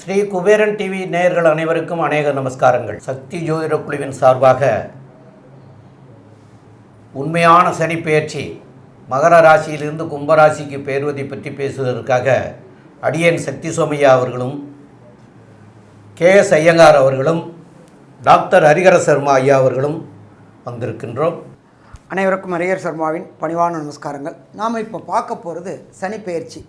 Sri Kuberan TV நேயர்கள் அனைவருக்கும் அநேக நமஸ்காரங்கள். சக்தி ஜோதிட குழுவின் சார்பாக உண்மையான சனி பெயர்ச்சி மகர ராசியிலிருந்து கும்பராசிக்கு பெயர்வதை பற்றி பேசுவதற்காக அடியேன் சக்தி சோமையா அவர்களும் கே எஸ் ஐயங்கார் அவர்களும் டாக்டர் ஹரிஹர சர்மா ஐயா அவர்களும் வந்திருக்கின்றோம். அனைவருக்கும் அரியர் சர்மாவின் பணிவான நமஸ்காரங்கள். நாம் இப்போ பார்க்க போகிறது சனி பெயர்ச்சி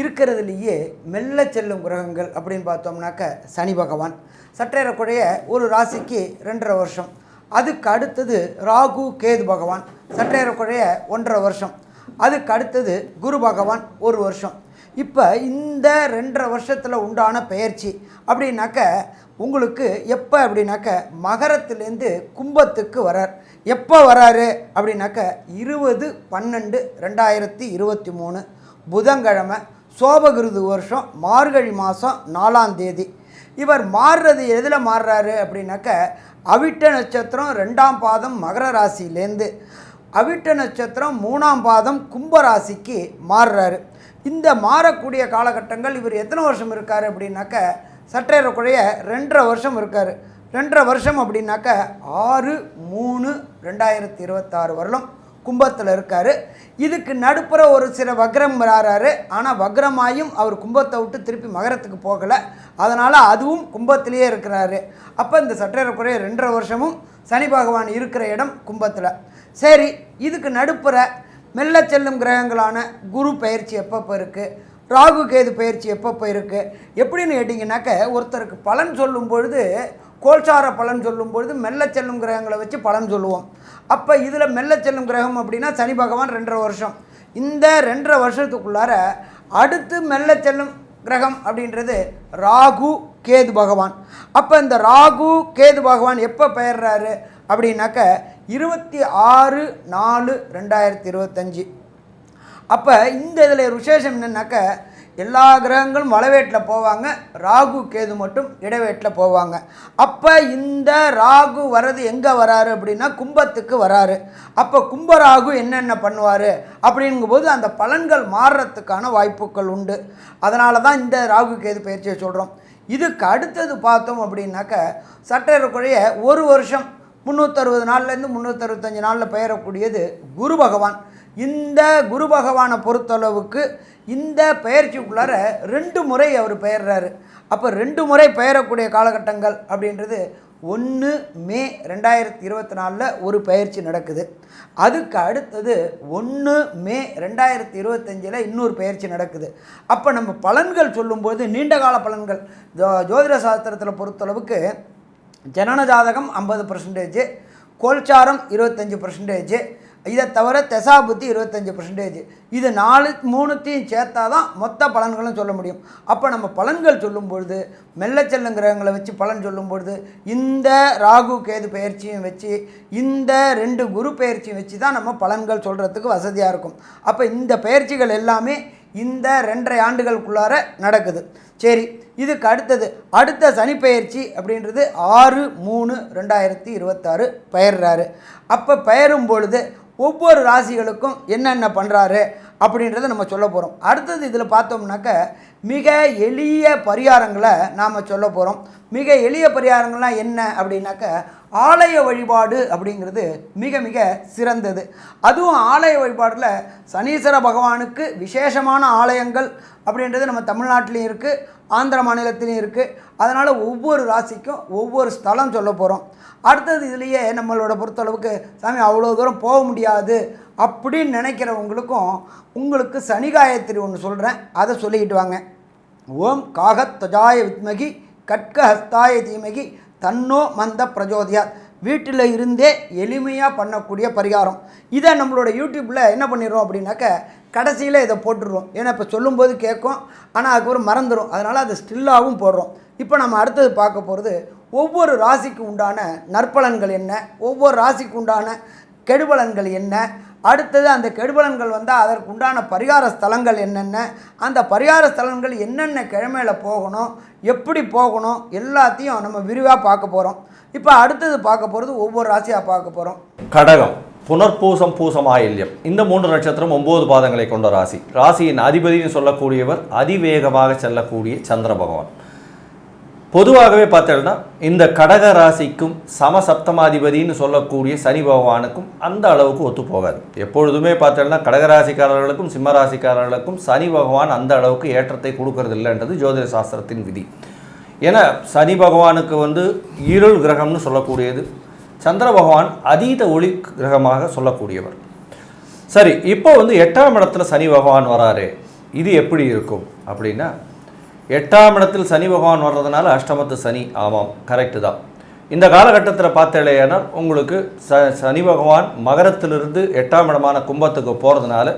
இருக்கிறதுலேயே மெல்ல செல்லும் கிரகங்கள் அப்படின்னு பார்த்தோம்னாக்க சனி பகவான். சற்றேறக்குறைய ஒரு ராசிக்கு ரெண்டரை வருஷம். அதுக்கு அடுத்தது ராகு கேது பகவான். சற்றேறக்குறைய ஒன்றரை வருஷம். அதுக்கு அடுத்தது குரு பகவான் ஒரு வருஷம். இப்போ இந்த ரெண்டரை வருஷத்தில் உண்டான பெயர்ச்சி அப்படின்னாக்க உங்களுக்கு எப்போ அப்படின்னாக்க மகரத்துலேருந்து கும்பத்துக்கு வரார். எப்போ வராரு? அப்படின்னாக்க இருபது பன்னெண்டு ரெண்டாயிரத்தி இருபத்தி மூணு புதன்கிழமை சோபகிருது வருஷம் மார்கழி மாதம் நாலாம் தேதி. இவர் மாறுறது எதில் மாறுறாரு? அப்படின்னாக்க அவிட்ட நட்சத்திரம் ரெண்டாம் பாதம் மகர ராசியிலேருந்து அவிட்ட நட்சத்திரம் மூணாம் பாதம் கும்பராசிக்கு மாறுறாரு. இந்த மாறக்கூடிய காலகட்டங்கள் இவர் எத்தனை வருஷம் இருக்கார்? அப்படின்னாக்க சற்றேறக்குறைய ரெண்டரை வருஷம் இருக்கார். ரெண்டரை வருஷம் அப்படின்னாக்க ஆறு மூணு ரெண்டாயிரத்தி இருபத்தாறு வருடம் கும்பத்தில் இருக்கார். இதுக்கு நடுப்புற ஒரு சில வக்ரம் வராறாரு. ஆனால் வக்ரமாயும் அவர் கும்பத்தை விட்டு திருப்பி மகரத்துக்கு போகலை. அதனால் அதுவும் கும்பத்திலேயே இருக்கிறாரு. அப்போ இந்த சற்றேறக்குறைய ரெண்டரை வருஷமும் சனி பகவான் இருக்கிற இடம் கும்பத்தில். சரி இதுக்கு நடுப்புற மெல்ல செல்லும் கிரகங்களான குரு பயிற்சி எப்பப்போ இருக்குது ராகு கேது பயிற்சி எப்பப்போ இருக்குது எப்படின்னு கேட்டிங்கனாக்க ஒருத்தருக்கு பலன் சொல்லும் பொழுது கோல்சார பலன் சொல்லும் பொழுது மெல்ல செல்லும் கிரகங்களை வச்சு பலன் சொல்லுவோம். அப்போ இதில் மெல்ல செல்லும் கிரகம் அப்படின்னா சனி பகவான் ரெண்டரை வருஷம். இந்த ரெண்டரை வருஷத்துக்குள்ளார அடுத்து மெல்ல செல்லும் கிரகம் அப்படின்றது ராகு கேது பகவான். அப்போ இந்த ராகு கேது பகவான் எப்போ பெயர்றாரு அப்படின்னாக்க இருபத்தி ஆறு நாலு ரெண்டாயிரத்தி இருபத்தஞ்சி. அப்போ இந்த இதில் விசேஷம் என்னென்னாக்க எல்லா கிரகங்களும் வளவேட்டில் போவாங்க ராகு கேது மட்டும் இடவேட்டில் போவாங்க. அப்போ இந்த ராகு வர்றது எங்கே வராரு அப்படின்னா கும்பத்துக்கு வராரு. அப்போ கும்ப ராகு என்னென்ன பண்ணுவார் அப்படிங்கும்போது அந்த பலன்கள் மாறுறதுக்கான வாய்ப்புகள் உண்டு. அதனால தான் இந்த ராகு கேது பயிற்சியை சொல்கிறோம் இதுக்கு அடுத்தது பார்த்தோம் அப்படின்னாக்க சற்றேறக்குறைய ஒரு வருஷம் முந்நூற்றறுபது நாள்லேருந்து முந்நூற்றறுபத்தஞ்சு நாளில் பெயரக்கூடியது குரு பகவான். இந்த குரு பகவானை பொறுத்தளவுக்கு இந்த பெயர்ச்சிக்குள்ளார ரெண்டு முறை அவர் பெயர்றாரு. அப்போ ரெண்டு முறை பெயரக்கூடிய காலகட்டங்கள் அப்படின்றது ஒன்று மே ரெண்டாயிரத்தி இருபத்தி நாலில் ஒரு பயிற்சி நடக்குது. அதுக்கு அடுத்தது ஒன்று மே ரெண்டாயிரத்தி இருபத்தஞ்சில் இன்னொரு பயிற்சி நடக்குது. அப்போ நம்ம பலன்கள் சொல்லும்போது நீண்ட கால பலன்கள். ஜோ ஜோதிட சாஸ்திரத்தில் பொறுத்தளவுக்கு ஜனன ஜாதகம் ஐம்பது பர்சன்டேஜ் கோல்சாரம் இருபத்தஞ்சி பர்சன்டேஜ் இதை தவிர தெசாபுத்தி இருபத்தஞ்சி பர்சன்டேஜ் இது நாலு மூணுத்தையும் சேர்த்தா தான் மொத்த பலன்களும் சொல்ல முடியும். அப்போ நம்ம பலன்கள் சொல்லும் பொழுது மெல்ல கிரகங்களை வச்சு பலன் சொல்லும் பொழுது இந்த ராகு கேது பயிற்சியும் வச்சு இந்த ரெண்டு குரு பயிற்சியும் வச்சு தான் நம்ம பலன்கள் சொல்கிறதுக்கு வசதியாக இருக்கும். அப்போ இந்த பயிற்சிகள் எல்லாமே இந்த ரெண்டரை ஆண்டுகளுக்குள்ளார நடக்குது. சரி இதுக்கு அடுத்தது அடுத்த சனிப்பெயர்ச்சி அப்படின்றது ஆறு மூணு ரெண்டாயிரத்தி இருபத்தாறு பெயர்றாரு. அப்போ பெயரும் பொழுது ஒவ்வொரு ராசிகளுக்கும் என்னென்ன பண்ணுறாரு அப்படின்றத நம்ம சொல்ல போகிறோம் அடுத்தது இதில் பார்த்தோம்னாக்க மிக எளிய பரிகாரங்களை நாம் சொல்ல போகிறோம் மிக எளிய பரிகாரங்கள்லாம் என்ன அப்படின்னாக்க ஆலய வழிபாடு அப்படிங்கிறது மிக மிக சிறந்தது. அதுவும் ஆலய வழிபாடில் சனீஸ்வர பகவானுக்கு விசேஷமான ஆலயங்கள் அப்படின்றது நம்ம தமிழ்நாட்டிலையும் இருக்குது ஆந்திர மாநிலத்திலையும் இருக்குது அதனால் ஒவ்வொரு ராசிக்கும் ஒவ்வொரு ஸ்தலம் சொல்ல போகிறோம் அடுத்தது இதுலேயே நம்மளோட பொறுத்தளவுக்கு சாமி அவ்வளோ தூரம் போக முடியாது அப்படின்னு நினைக்கிறவங்களுக்கும் உங்களுக்கு சனி காயத்ரி ஒன்று சொல்கிறேன் அதை சொல்லிக்கிட்டு வாங்க. ஓம் காகத் தஜாய வித்மகி கட்கஹஸ்தாய தீமகி தன்னோ மந்த பிரஜோதியார் வீட்டில் இருந்தே எளிமையாக பண்ணக்கூடிய பரிகாரம். இதை நம்மளோட யூடியூப்பில் என்ன பண்ணிடுறோம் அப்படின்னாக்க கடைசியில் இதை போட்டுடுறோம். ஏன்னா இப்போ சொல்லும்போது கேட்கும். ஆனால் அதுக்கப்புறம் மறந்துடும் அதனால் அது ஸ்டில்லாகவும் போடுறோம். இப்போ நம்ம அடுத்தது பார்க்க போகிறது ஒவ்வொரு ராசிக்கு உண்டான நற்பலன்கள் என்ன? ஒவ்வொரு ராசிக்கு உண்டான கெடுபலன்கள் என்ன? அடுத்தது அந்த கெடுபலன்கள் வந்தால் அதற்கு உண்டான பரிகார ஸ்தலங்கள் என்னென்ன? அந்த பரிகார ஸ்தலங்கள் என்னென்ன கிழமையில் போகணும்? எப்படி போகணும்? எல்லாத்தையும் நம்ம விரிவாக பார்க்க போகிறோம் இப்போ அடுத்தது பார்க்க போகிறது ஒவ்வொரு ராசியாக பார்க்க போகிறோம் கடகம் புனர்பூசம் பூசம் ஆயில்யம். இந்த மூன்று நட்சத்திரம் ஒன்பது பாதங்களை கொண்ட ராசி. ராசியின் அதிபதினு சொல்லக்கூடியவர் அதிவேகமாக செல்லக்கூடிய சந்திர பகவான். பொதுவாகவே பார்த்தோம்னா இந்த கடக ராசிக்கும் சமசப்தமாதிபதினு சொல்லக்கூடிய சனி பகவானுக்கும் அந்த அளவுக்கு ஒத்து போகாது. எப்பொழுதுமே பார்த்தோம்னா கடகராசிக்காரர்களுக்கும் சிம்ம ராசிக்காரர்களுக்கும் சனி பகவான் அந்த அளவுக்கு ஏற்றத்தை கொடுக்கறது இல்லைன்றது ஜோதிட சாஸ்திரத்தின் விதி. ஏன்னா சனி பகவானுக்கு வந்து இருள் கிரகம்னு சொல்லக்கூடியது. சந்திர பகவான் அதீத ஒளி கிரகமாக சொல்லக்கூடியவர். சரி இப்போ வந்து எட்டாம் இடத்துல சனி பகவான் வராரு. இது எப்படி இருக்கும்? அப்படின்னா எட்டாம் இடத்தில் சனி பகவான் வர்றதுனால அஷ்டமத்து சனி ஆமாம் கரெக்டு தான். இந்த காலகட்டத்தில் பார்த்தேனால் உங்களுக்கு ச சனி பகவான் மகரத்திலிருந்து எட்டாம் இடமான கும்பத்துக்கு போகிறதுனால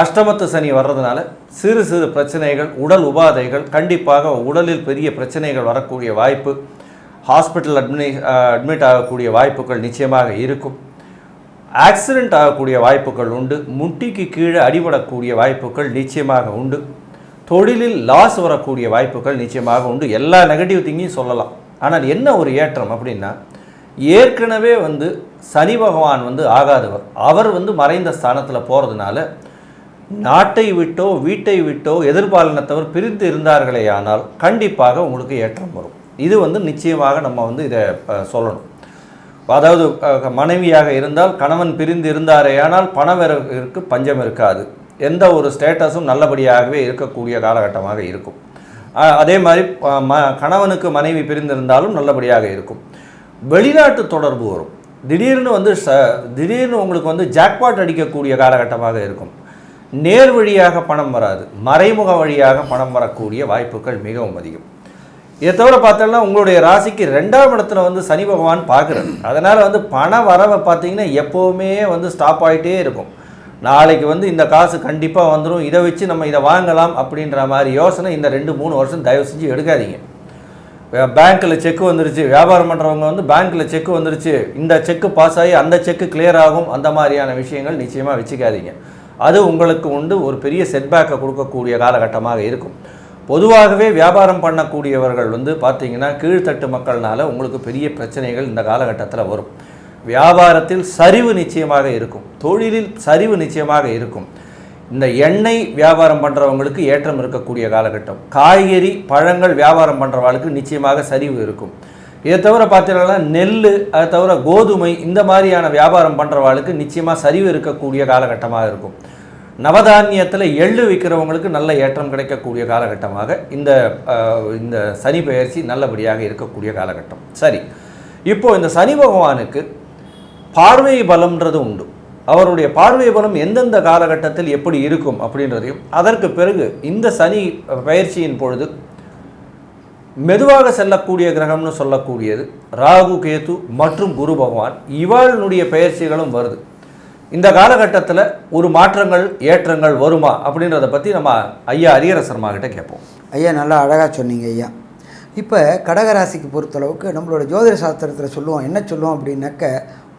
அஷ்டமத்து சனி வர்றதுனால சிறு சிறு பிரச்சனைகள் உடல் உபாதைகள் கண்டிப்பாக உடலில் பெரிய பிரச்சனைகள் வரக்கூடிய வாய்ப்பு ஹாஸ்பிட்டல் அட்மினி அட்மிட் ஆகக்கூடிய வாய்ப்புகள் நிச்சயமாக இருக்கும். ஆக்சிடெண்ட் ஆகக்கூடிய வாய்ப்புகள் உண்டு முட்டிக்கு கீழே அடிபடக்கூடிய வாய்ப்புகள் நிச்சயமாக உண்டு. தொழிலில் லாஸ் வரக்கூடிய வாய்ப்புகள் நிச்சயமாக உண்டு. எல்லா நெகட்டிவ் திங்கையும் சொல்லலாம். ஆனால் என்ன ஒரு ஏற்றம் அப்படின்னா ஏற்கனவே வந்து சனி பகவான் வந்து ஆகாதவர். அவர் வந்து மறைந்த ஸ்தானத்தில் போகிறதுனால நாட்டை விட்டோ வீட்டை விட்டோ எதிர்பாலினத்தவர் பிரிந்து இருந்தார்களே ஆனால் கண்டிப்பாக உங்களுக்கு ஏற்றம் வரும். இது வந்து நிச்சயமாக நம்ம வந்து இதை சொல்லணும். அதாவது மனைவியாக இருந்தால் கணவன் பிரிந்து இருந்தாரே ஆனால் பணவரவிற்கு பஞ்சம் இருக்காது. எந்த ஒரு ஸ்டேட்டஸும் நல்லபடியாகவே இருக்கக்கூடிய காலகட்டமாக இருக்கும். அதே மாதிரி ம கணவனுக்கு மனைவி பிரிந்திருந்தாலும் நல்லபடியாக இருக்கும். வெளிநாட்டு தொடர்பு வரும். திடீர்னு வந்து ச திடீர்னு உங்களுக்கு வந்து ஜாக்பாட் அடிக்கக்கூடிய காலகட்டமாக இருக்கும். நேர் வழியாக பணம் வராது. மறைமுக வழியாக பணம் வரக்கூடிய வாய்ப்புகள் மிகவும் அதிகம். இதை தவிர பார்த்தோம்னா உங்களுடைய ராசிக்கு ரெண்டாம் இடத்துல வந்து சனி பகவான் பார்க்குறது அதனால் வந்து பண வரவை பார்த்தீங்கன்னா எப்போவுமே வந்து ஸ்டாப் ஆகிட்டே இருக்கும். நாளைக்கு வந்து இந்த காசு கண்டிப்பாக வந்துடும் இதை வச்சு நம்ம இதை வாங்கலாம் அப்படின்ற மாதிரி யோசனை இந்த ரெண்டு மூணு வருஷம் தயவு செஞ்சு எடுக்காதீங்க. பேங்க்கில் செக் வந்துருச்சு. வியாபாரம் பண்ணுறவங்க வந்து பேங்க்கில் செக் வந்துருச்சு. இந்த செக்கு பாஸ் ஆகி அந்த செக்கு கிளியர் ஆகும். அந்த மாதிரியான விஷயங்கள் நிச்சயமாக வச்சுக்காதீங்க. அது உங்களுக்கு உண்டு. ஒரு பெரிய செட்பேக்கை கொடுக்கக்கூடிய காலகட்டமாக இருக்கும். பொதுவாகவே வியாபாரம் பண்ணக்கூடியவர்கள் வந்து பார்த்தீங்கன்னா கீழ்த்தட்டு மக்கள்னால உங்களுக்கு பெரிய பிரச்சனைகள் இந்த காலகட்டத்தில் வரும். வியாபாரத்தில் சரிவு நிச்சயமாக இருக்கும். தொழிலில் சரிவு நிச்சயமாக இருக்கும். இந்த எண்ணெய் வியாபாரம் பண்ணுறவங்களுக்கு ஏற்றம் இருக்கக்கூடிய காலகட்டம். காய்கறி பழங்கள் வியாபாரம் பண்ணுறவங்களுக்கு நிச்சயமாக சரிவு இருக்கும். இதை தவிர பார்த்தீங்கன்னா நெல் அதை தவிர கோதுமை இந்த மாதிரியான வியாபாரம் பண்ணுறவங்களுக்கு நிச்சயமாக சரிவு இருக்கக்கூடிய காலகட்டமாக இருக்கும். நவதானியத்தில் எள்ளு விற்கிறவங்களுக்கு நல்ல ஏற்றம் கிடைக்கக்கூடிய காலகட்டமாக இந்த இந்த சனி பெயர்ச்சி நல்லபடியாக இருக்கக்கூடிய காலகட்டம். சரி. இப்போது இந்த சனி பகவானுக்கு பார்வை பலம்ன்றது உண்டு. அவருடைய பார்வை பலம் எந்தெந்த காலகட்டத்தில் எப்படி இருக்கும் அப்படின்றதையும் அதற்கு பிறகு இந்த சனி பயிற்சியின் பொழுது மெதுவாக செல்லக்கூடிய கிரகம்னு சொல்லக்கூடியது ராகு கேது மற்றும் குரு பகவான் இவாளுடைய பயிற்சிகளும் வருது. இந்த காலகட்டத்தில் ஒரு மாற்றங்கள் ஏற்றங்கள் வருமா அப்படின்றத பற்றி நம்ம ஐயா அரியரசர்மா கிட்டே கேட்போம். ஐயா நல்லா அழகாக சொன்னீங்க ஐயா. இப்போ கடகராசிக்கு பொறுத்தளவுக்கு நம்மளோட ஜோதிட சாஸ்திரத்தில் சொல்லுவோம் என்ன சொல்லுவோம் அப்படின்னாக்க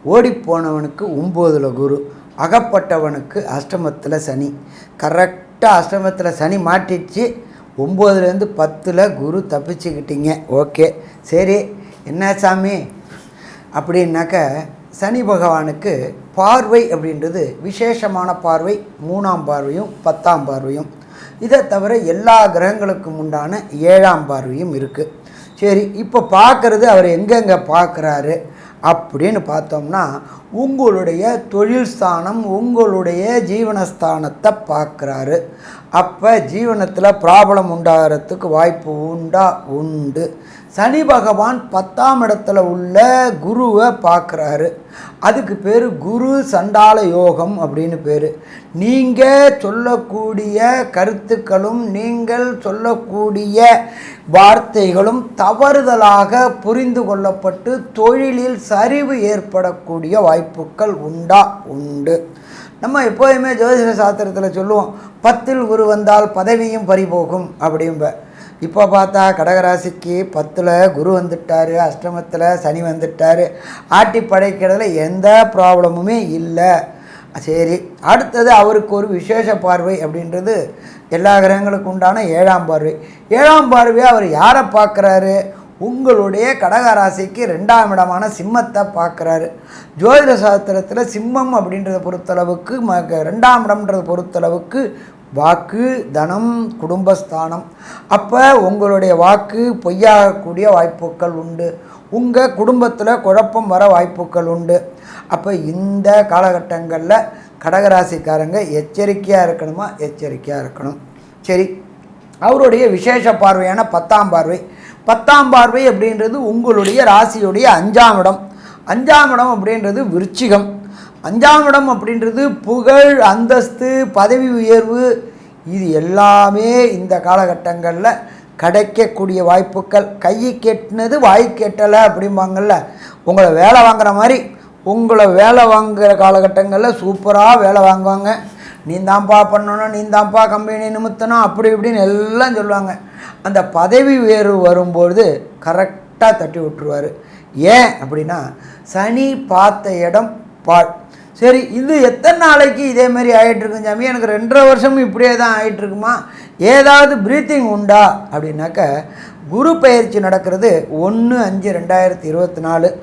ஓடிப்போனவனுக்கு ஒம்போதில் குரு அகப்பட்டவனுக்கு அஷ்டமத்தில் சனி. கரெக்டாக அஷ்டமத்தில் சனி மாட்டிடுச்சு ஒம்போதுலேருந்து பத்தில் குரு தப்பிச்சுக்கிட்டீங்க. ஓகே சரி என்ன சாமி? அப்படின்னாக்க சனி பகவானுக்கு பார்வை அப்படின்றது விசேஷமான பார்வை மூணாம் பார்வையும் பத்தாம் பார்வையும். இதை தவிர எல்லா கிரகங்களுக்கும் உண்டான ஏழாம் பார்வையும் இருக்குது சரி இப்போ பார்க்குறது அவர் எங்கெங்கே பார்க்குறாரு? அப்படின்னு பார்த்தோம்னா உங்களுடைய தொழில் ஸ்தானம் உங்களுடைய ஜீவனஸ்தானத்தை பார்க்குறாரு. அப்போ ஜீவனத்தில் ப்ராப்ளம் உண்டாகிறதுக்கு வாய்ப்பு உண்டா? உண்டு. சனி பகவான் பத்தாம் இடத்துல உள்ள குருவை பார்க்குறாரு. அதுக்கு பேர் குரு சண்டால யோகம் அப்படின்னு பேர். நீங்கள் சொல்லக்கூடிய கருத்துக்களும் நீங்கள் சொல்லக்கூடிய வார்த்தைகளும் தவறுதலாக புரிந்து கொள்ளப்பட்டு தொழிலில் சரிவு ஏற்படக்கூடிய வாய்ப்புகள் உண்டா? உண்டு. நம்ம எப்போதுமே ஜோதிட சாஸ்திரத்தில் சொல்லுவோம் பத்தில் குரு வந்தால் பதவியும் பறிபோகும் அப்படிம்ப. இப்போ பார்த்தா கடகராசிக்கு பத்தில் குரு வந்துட்டார் அஷ்டமத்தில் சனி வந்துட்டார். ஆட்டி படைக்கிறதுல எந்த ப்ராப்ளமுமே இல்லை. சரி அடுத்தது அவருக்கு ஒரு விசேஷ பார்வை அப்படின்றது எல்லா கிரகங்களுக்கு உண்டான ஏழாம் பார்வை. ஏழாம் பார்வையை அவர் யாரை பார்க்குறாரு? உங்களுடைய கடகராசிக்கு ரெண்டாம் இடமான சிம்மத்தை பார்க்குறாரு. ஜோதிட சாஸ்திரத்தில் சிம்மம் அப்படின்றத பொறுத்தளவுக்கு ம ரெண்டாம் இடம்ன்றத பொறுத்தளவுக்கு வாக்கு தனம் குடும்பஸ்தானம். அப்போ உங்களுடைய வாக்கு பொய்யாகக்கூடிய வாய்ப்புகள் உண்டு. உங்கள் குடும்பத்தில் குழப்பம் வர வாய்ப்புகள் உண்டு. அப்போ இந்த காலகட்டங்களில் கடகராசிக்காரங்க எச்சரிக்கையாக இருக்கணுமா? எச்சரிக்கையாக இருக்கணும். சரி. அவருடைய விசேஷ பார்வையான பத்தாம் பார்வை. பத்தாம் பார்வை அப்படின்றது உங்களுடைய ராசியுடைய அஞ்சாம் இடம். அஞ்சாம் இடம் அப்படின்றது விருச்சிகம். அஞ்சாம் இடம் அப்படின்றது புகழ் அந்தஸ்து பதவி உயர்வு இது எல்லாமே இந்த காலகட்டங்களில் கிடைக்கக்கூடிய வாய்ப்புகள். கையை கெட்டினது வாய் கெட்டலை அப்படிம்பாங்கள்ல உங்களை வேலை வாங்குற மாதிரி உங்களை வேலை வாங்குகிற காலகட்டங்களில் சூப்பராக வேலை வாங்குவாங்க. நீ தான்ப்பா பண்ணணும் நீ தான்ப்பா கம்பெனி நிமித்தணும் அப்படி இப்படின்னு எல்லாம் சொல்லுவாங்க. அந்த பதவி உயர்வு வரும்பொழுது கரெக்டாக தட்டி விட்டுருவார். ஏன் அப்படின்னா சனி பார்த்த இடம் பால் சரி இது எத்தனை நாளைக்கு இதே மாதிரி ஆகிட்டுருக்கும் சாமி? எனக்கு ரெண்டரை வருஷமும் இப்படியே தான் ஆகிட்டுருக்குமா ஏதாவது ப்ரீத்திங் உண்டா? அப்படின்னாக்க குரு பயிற்சி நடக்கிறது ஒன்று அஞ்சு ரெண்டாயிரத்தி இருபத்தி நாலு.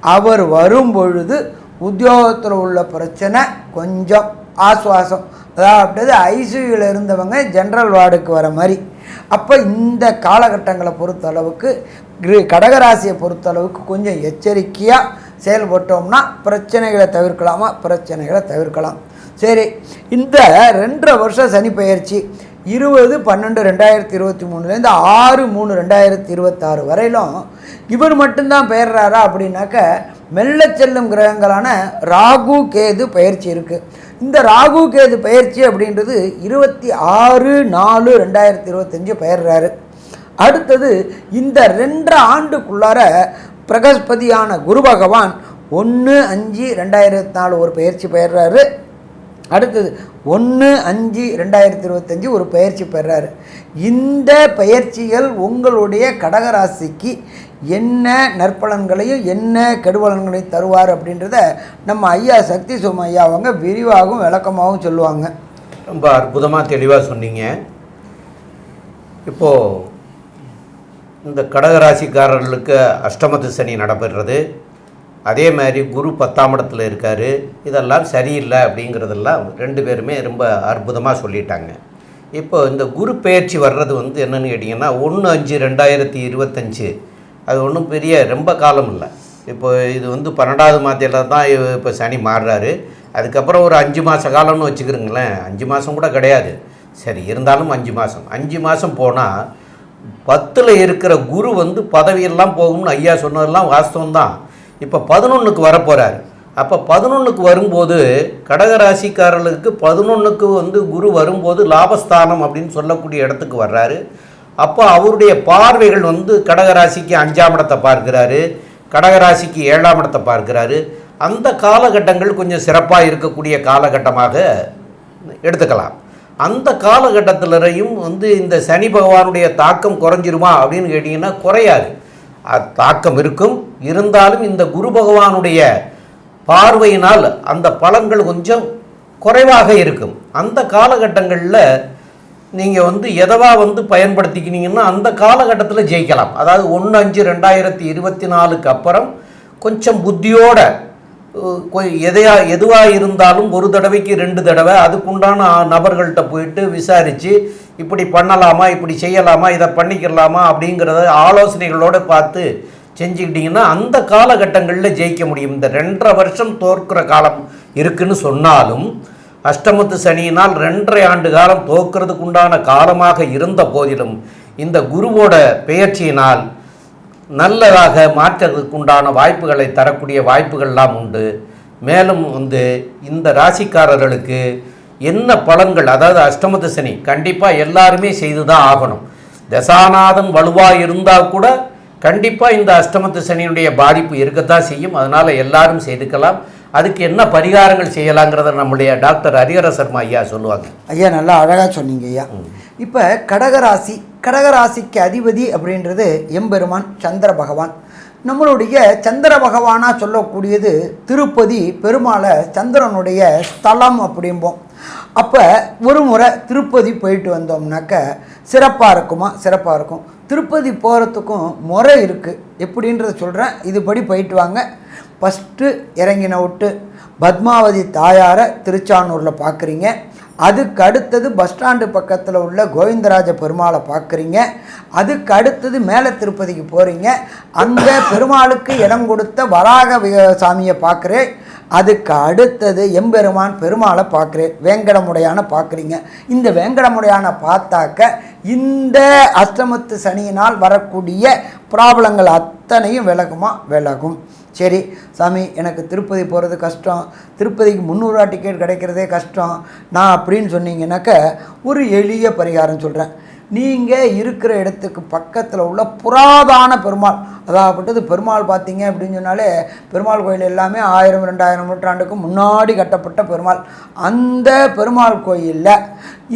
அவர் வரும் பொழுது உத்தியோகத்தில் உள்ள பிரச்சனை கொஞ்சம் ஆசுவாசம். அதாவது ஐசியூவில் இருந்தவங்க ஜென்ரல் வார்டுக்கு வர மாதிரி. அப்போ இந்த காலகட்டங்களை பொறுத்த அளவுக்கு கிரு- கடகராசியை பொறுத்த அளவுக்கு கொஞ்சம் எச்சரிக்கையாக செயல்பட்டோம்னா பிரச்சனைகளை தவிர்க்கலாமா? பிரச்சனைகளை தவிர்க்கலாம். சரி இந்த ரெண்டரை வருஷம் சனி பயிற்சி இருபது பன்னெண்டு ரெண்டாயிரத்தி இருபத்தி மூணுலேருந்து ஆறு மூணு ரெண்டாயிரத்தி இருபத்தாறு வரையிலும் இவர் மட்டும்தான் பெயர்றாரா அப்படின்னாக்க மெல்ல செல்லும் கிரகங்களான ராகு கேது பயிற்சி இருக்குது இந்த ராகு கேது பயிற்சி அப்படின்றது இருபத்தி ஆறு நாலு ரெண்டாயிரத்தி இருபத்தஞ்சு பெயர்றாரு. அடுத்தது இந்த ரெண்டரை ஆண்டுக்குள்ளார பிரகஸ்பதியான குரு பகவான் ஒன்று அஞ்சு ரெண்டாயிரத்தி நாலு ஒரு பயிற்சி பெயர்றாரு. அடுத்தது ஒன்று அஞ்சு ரெண்டாயிரத்தி இருபத்தஞ்சி ஒரு பயிற்சி பெறாரு இந்த பயிற்சிகள் உங்களுடைய கடகராசிக்கு என்ன நற்பலன்களையும் என்ன கெடுபலன்களையும் தருவார் அப்படின்றத நம்ம ஐயா சக்தி சோம ஐயா அவங்க விரிவாகவும் விளக்கமாகவும் சொல்லுவாங்க. ரொம்ப அற்புதமாக தெளிவாக சொன்னீங்க. இப்போது இந்த கடகராசிக்காரர்களுக்கு அஷ்டமத்து சனி நடைபெறுறது. அதே மாதிரி குரு பத்தாம் இடத்துல இருக்கார். இதெல்லாம் சரியில்லை அப்படிங்கிறதெல்லாம் ரெண்டு பேருமே ரொம்ப அற்புதமாக சொல்லிட்டாங்க. இப்போ இந்த குரு பெயர்ச்சி வர்றது வந்து என்னென்னு கேட்டிங்கன்னா ஒன்று அஞ்சு ரெண்டாயிரத்தி இருபத்தஞ்சு. அது ஒன்றும் பெரிய ரொம்ப காலம் இல்லை. இப்போ இது வந்து பன்னெண்டாவது மாதத்தில் தான் இப்போ சனி மாறுறாரு. அதுக்கப்புறம் ஒரு அஞ்சு மாத காலம்னு வச்சுக்கிறோங்களேன் அஞ்சு மாதம் கூட கிடையாது. சரி இருந்தாலும் அஞ்சு மாதம் அஞ்சு மாதம் போனால் பத்தில் இருக்கிற குரு வந்து பதவியெல்லாம் போகும்னு ஐயா சொன்னதெல்லாம் வாஸ்தவம் தான் இப்போ பதினொன்றுக்கு வரப்போகிறார் அப்போ பதினொன்றுக்கு வரும்போது கடகராசிக்காரர்களுக்கு பதினொன்றுக்கு வந்து குரு வரும்போது லாபஸ்தானம் அப்படின்னு சொல்லக்கூடிய இடத்துக்கு வர்றாரு. அப்போ அவருடைய பார்வைகள் வந்து கடகராசிக்கு அஞ்சாம் இடத்தை பார்க்கிறாரு. கடகராசிக்கு ஏழாம் இடத்தை பார்க்கிறாரு. அந்த காலகட்டங்கள் கொஞ்சம் சிறப்பாக இருக்கக்கூடிய காலகட்டமாக எடுத்துக்கலாம். அந்த காலகட்டத்திலரையும் வந்து இந்த சனி பகவானுடைய தாக்கம் குறைஞ்சிருமா அப்படின்னு கேட்டிங்கன்னா குறையாது. அது தாக்கம் இருக்கும். இருந்தாலும் இந்த குரு பகவானுடைய பார்வையினால் அந்த பலன்கள் கொஞ்சம் குறைவாக இருக்கும். அந்த காலகட்டங்களில் நீங்கள் வந்து எதவா வந்து பயன்படுத்திக்கினீங்கன்னா அந்த காலகட்டத்தில் ஜெயிக்கலாம். அதாவது ஒன்று அஞ்சு ரெண்டாயிரத்தி இருபத்தி நாலுக்கு அப்புறம் கொஞ்சம் புத்தியோட எதையா எதுவாக இருந்தாலும் ஒரு தடவைக்கு ரெண்டு தடவை அதுக்குண்டான நபர்கள்ட்ட போயிட்டு விசாரித்து இப்படி பண்ணலாமா இப்படி செய்யலாமா இதை பண்ணிக்கிறலாமா அப்படிங்கிறத ஆலோசனைகளோடு பார்த்து செஞ்சுக்கிட்டிங்கன்னா அந்த காலகட்டங்களில் ஜெயிக்க முடியும். இந்த ரெண்டரை வருஷம் தோற்கிற காலம் இருக்குன்னு சொன்னாலும் அஷ்டமத்து சனியினால் ரெண்டரை ஆண்டு காலம் தோக்கிறதுக்குண்டான காலமாக இருந்த போதிலும் இந்த குருவோட பெயர்ச்சியினால் நல்லதாக மாற்றுறதுக்கு உண்டான வாய்ப்புகளை தரக்கூடிய வாய்ப்புகள்லாம் உண்டு. மேலும் வந்து இந்த ராசிக்காரர்களுக்கு என்ன பலன்கள் அதாவது அஷ்டமத்து சனி கண்டிப்பாக எல்லாருமே செய்து தான் ஆகணும். தசாநாதன் வலுவாக இருந்தால் கூட கண்டிப்பாக இந்த அஷ்டமத்து சனியினுடைய பாதிப்பு இருக்கத்தான் செய்யும். அதனால் எல்லாரும் செய்துக்கலாம். அதுக்கு என்ன பரிகாரங்கள் செய்யலாங்கிறத நம்முடைய டாக்டர் ஹரிஹர சர்மா ஐயா சொல்லுவாங்க. ஐயா நல்லா அழகாக சொன்னீங்க ஐயா. இப்போ கடகராசி கடகராசிக்கு அதிபதி அப்படின்றது எம்பெருமான் சந்திர பகவான். நம்மளுடைய சந்திர பகவானாக சொல்லக்கூடியது திருப்பதி பெருமாளை சந்திரனுடைய ஸ்தலம் அப்படிம்போம். அப்போ ஒரு முறை திருப்பதி போயிட்டு வந்தோம்னாக்க சிறப்பாக இருக்குமா? சிறப்பாக இருக்கும். திருப்பதி போகிறதுக்கும் முறை இருக்குது எப்படின்றத சொல்கிறேன் இதுபடி போயிட்டு வாங்க. ஃபஸ்ட்டு இறங்கின விட்டு பத்மாவதி தாயாரை திருச்சானூரில் பார்க்குறீங்க அதுக்கு அடுத்தது பஸ் ஸ்டாண்டு பக்கத்தில் உள்ள கோவிந்தராஜ பெருமாளை பார்க்குறீங்க அதுக்கு அடுத்தது மேலே திருப்பதிக்கு போகிறீங்க அந்த பெருமாளுக்கு இடம் கொடுத்த வராக வி- சாமியை பார்க்குறேன் அதுக்கு அடுத்தது எம்பெருமான் பெருமாளை பார்க்குறேன் வேங்கடமுடையான பார்க்குறீங்க இந்த வேங்கடமுடையான பார்த்தாக்க இந்த அஷ்டமத்து சனியினால் வரக்கூடிய ப்ராப்ளங்கள் அத்தனையும் விலகுமா? விலகும். சரி சாமி எனக்கு திருப்பதி போகிறது கஷ்டம். திருப்பதிக்கு முந்நூறுரூவா டிக்கெட் கிடைக்கிறதே கஷ்டம். நான் அப்படின்னு சொன்னீங்கன்னாக்க ஒரு எளிய பரிகாரம் சொல்கிறேன் நீங்கள் இருக்கிற இடத்துக்கு பக்கத்தில் உள்ள புராதான பெருமாள் அதாகப்பட்டது பெருமாள் பார்த்தீங்க அப்படின்னு சொன்னாலே பெருமாள் கோயில் எல்லாமே ஆயிரம் ரெண்டாயிரம் நூற்றாண்டுக்கு முன்னாடி கட்டப்பட்ட பெருமாள். அந்த பெருமாள் கோயிலில்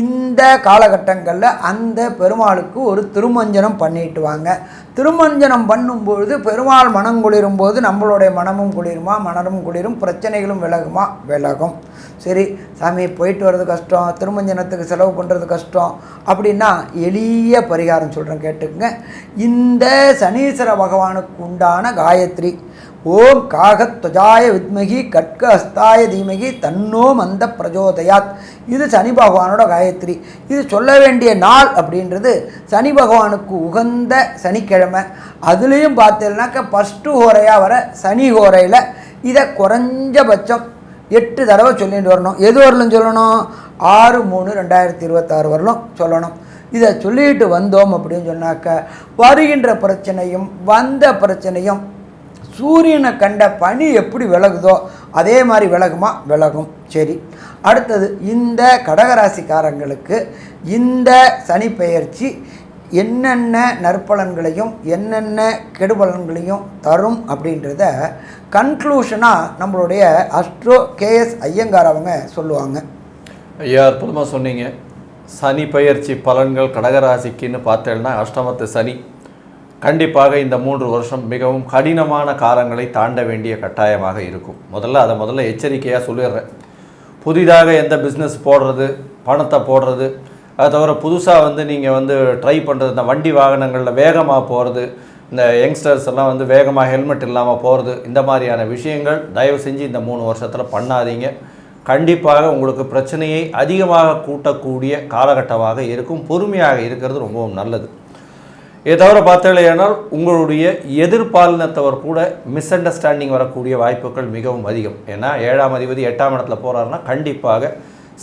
இந்த காலகட்டங்களில் அந்த பெருமாளுக்கு ஒரு திருமஞ்சனம் பண்ணிட்டு வாங்க. திருமஞ்சனம் பண்ணும்பொழுது பெருமாள் மனம் குளிரும் போது நம்மளுடைய மனமும் குளிருமா? மனமும் குளிரும் பிரச்சனைகளும் விலகுமா? விலகும். சரி சாமி போயிட்டு வர்றது கஷ்டம் திருமஞ்சனத்துக்கு செலவு பண்ணுறது கஷ்டம் அப்படின்னா எளிய பரிகாரம் சொல்கிறேன் கேட்டுக்குங்க. இந்த சனீஸ்வர பகவானுக்கு உண்டான காயத்ரி ஓம் காகத்வஜாய வித்மகி கட்கஹஸ்தாய தீமகி தன்னோ மந்த பிரஜோதயாத். இது சனி பகவானோட காயத்ரி. இது சொல்ல வேண்டிய நாள் அப்படின்றது சனி பகவானுக்கு உகந்த சனிக்கிழமை. அதுலேயும் பார்த்தீங்கன்னாக்க ஃபஸ்ட்டு ஹோரையாக வர சனி ஹோரையில் இதை குறைஞ்சபட்சம் எட்டு தடவை சொல்லிட்டு வரணும். எது வரலும் சொல்லணும்? ஆறு மூணு ரெண்டாயிரத்தி இருபத்தாறு வரலும் சொல்லணும். இதை சொல்லிட்டு வந்தோம் அப்படின்னு சொன்னாக்க வருகின்ற பிரச்சனையும் வந்த பிரச்சனையும் சூரியனை கண்ட பனி எப்படி விலகுதோ அதே மாதிரி விலகுமா? விலகும். சரி. அடுத்தது இந்த கடகராசிக்காரங்களுக்கு இந்த சனி பெயர்ச்சி என்னென்ன நற்பலன்களையும் என்னென்ன கெடுபலன்களையும் தரும் அப்படின்றத கன்க்ளூஷனாக நம்மளுடைய அஸ்ட்ரோ கேஎஸ் ஐயங்கார் அவங்க சொல்லுவாங்க. ஐயா அற்புதமாக சொன்னீங்க. சனி பயிற்சி பலன்கள் கடகராசிக்குன்னு பார்த்தேன்னா அஷ்டமத்து சனி. கண்டிப்பாக இந்த மூன்று வருஷம் மிகவும் கடினமான காலங்களை தாண்ட வேண்டிய கட்டாயமாக இருக்கும். முதல்ல அதை முதல்ல எச்சரிக்கையாக சொல்லிடுறேன். புதிதாக எந்த பிஸ்னஸ் போடுறது பணத்தை போடுறது அது தவிர புதுசாக வந்து நீங்கள் வந்து ட்ரை பண்ணுறது இந்த வண்டி வாகனங்களில் வேகமாக போகிறது இந்த யங்ஸ்டர்ஸ் எல்லாம் வந்து வேகமாக ஹெல்மெட் இல்லாமல் போகிறது இந்த மாதிரியான விஷயங்கள் தயவு செஞ்சு இந்த மூணு வருஷத்தில் பண்ணாதீங்க. கண்டிப்பாக உங்களுக்கு பிரச்சனையை அதிகமாக கூட்டக்கூடிய காலகட்டமாக இருக்கும். பொறுமையாக இருக்கிறது ரொம்பவும் நல்லது. இதை தவிர பார்த்தீங்களேனால் உங்களுடைய எதிர்பாலினத்தவர் கூட மிஸ் அண்டர்ஸ்டாண்டிங் வரக்கூடிய வாய்ப்புகள் மிகவும் அதிகம். ஏன்னா ஏழாம் அதிபதி எட்டாம் இடத்துல போகிறாருன்னா கண்டிப்பாக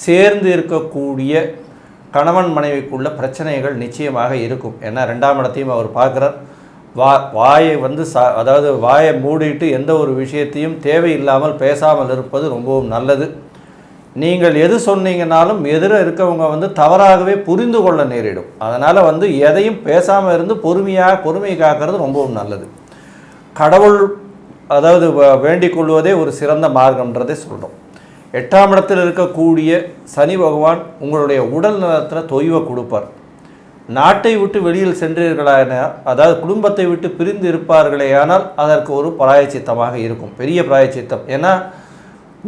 சேர்ந்து இருக்கக்கூடிய கணவன் மனைவிக்குள்ள பிரச்சனைகள் நிச்சயமாக இருக்கும். ஏன்னா ரெண்டாம் இடத்தையும் அவர் பார்க்குறார். வா வாயை வந்து சா அதாவது வாயை மூடிட்டு எந்த ஒரு விஷயத்தையும் தேவையில்லாமல் பேசாமல் இருப்பது ரொம்பவும் நல்லது. நீங்கள் எது சொன்னீங்கனாலும் எதிர இருக்கவங்க வந்து தவறாகவே புரிந்து கொள்ள நேரிடும். அதனால் வந்து எதையும் பேசாமல் இருந்து பொறுமையாக பொறுமையை காக்கிறது ரொம்பவும் நல்லது. கடவுள் அதாவது வ- வேண்டிக் கொள்வதே ஒரு சிறந்த மார்க்கம்ன்றதே சொல்கிறோம் எட்டாம் இடத்தில் இருக்கக்கூடிய சனி பகவான் உங்களுடைய உடல் நலத்தில் தொய்வை கொடுப்பார். நாட்டை விட்டு வெளியில் சென்றீர்களான அதாவது குடும்பத்தை விட்டு பிரிந்து இருப்பார்களேயானால் அதற்கு ஒரு பிராயச்சித்தமாக இருக்கும். பெரிய பிராயச்சித்தம். ஏன்னா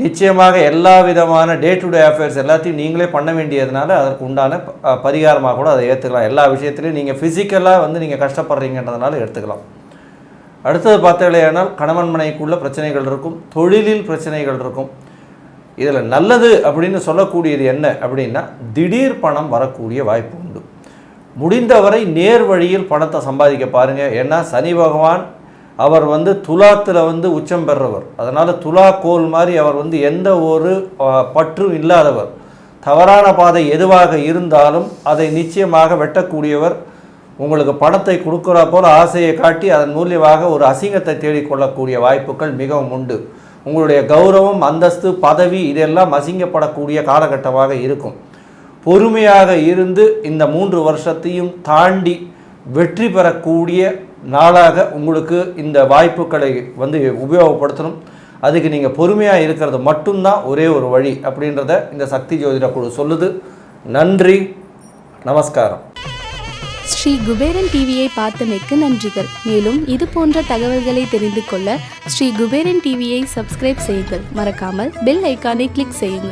நிச்சயமாக எல்லா விதமான டே டு டே அஃபேர்ஸ் எல்லாத்தையும் நீங்களே பண்ண வேண்டியதுனால அதற்கு உண்டான பரிகாரமாக கூட அதை ஏற்றுக்கலாம் எல்லா விஷயத்துலையும் நீங்கள் ஃபிசிக்கலாக வந்து நீங்கள் கஷ்டப்படுறீங்கன்றதுனால எடுத்துக்கலாம். அடுத்தது பார்த்தீங்களேனால் கணவன் மனைக்குள்ள பிரச்சனைகள் இருக்கும் தொழிலில் பிரச்சனைகள் இருக்கும். இதில் நல்லது அப்படின்னு சொல்லக்கூடியது என்ன அப்படின்னா திடீர் பணம் வரக்கூடிய வாய்ப்பு உண்டு. முடிந்தவரை நேர் வழியில் பணத்தை சம்பாதிக்க பாருங்கள் ஏன்னா சனி பகவான் அவர் வந்து துலாத்தில் வந்து உச்சம் பெறுறவர். அதனால் துலா கோல் மாதிரி அவர் வந்து எந்த ஒரு பற்றும் இல்லாதவர். தவறான பாதை எதுவாக இருந்தாலும் அதை நிச்சயமாக வெட்டக்கூடியவர். உங்களுக்கு பணத்தை கொடுக்குறா போல ஆசையை காட்டி அதன் மூலியமாக ஒரு அசிங்கத்தை தேடிக்கொள்ளக்கூடிய வாய்ப்புகள் மிகவும் உண்டு. உங்களுடைய கௌரவம் அந்தஸ்து பதவி இதெல்லாம் அசிங்கப்படக்கூடிய காலகட்டமாக இருக்கும். பொறுமையாக இருந்து இந்த மூன்று வருஷத்தையும் தாண்டி வெற்றி பெறக்கூடிய நாளாக உங்களுக்கு இந்த வாய்ப்புகளை வந்து உபயோகப்படுத்தணும். அதுக்கு நீங்கள் பொறுமையாக இருக்கிறது மட்டும்தான் ஒரே ஒரு வழி அப்படின்றத இந்த சக்தி ஜோதிட குழு சொல்லுது. நன்றி நமஸ்காரம். ஸ்ரீ குபேரன் டிவியை பார்த்தமைக்கு நன்றிகள். மேலும் இது போன்ற தகவல்களை தெரிந்து கொள்ள ஸ்ரீ குபேரன் டிவியை சப்ஸ்கிரைப் செய்யுங்கள். மறக்காமல் பெல் ஐக்கானை கிளிக் செய்யுங்கள்.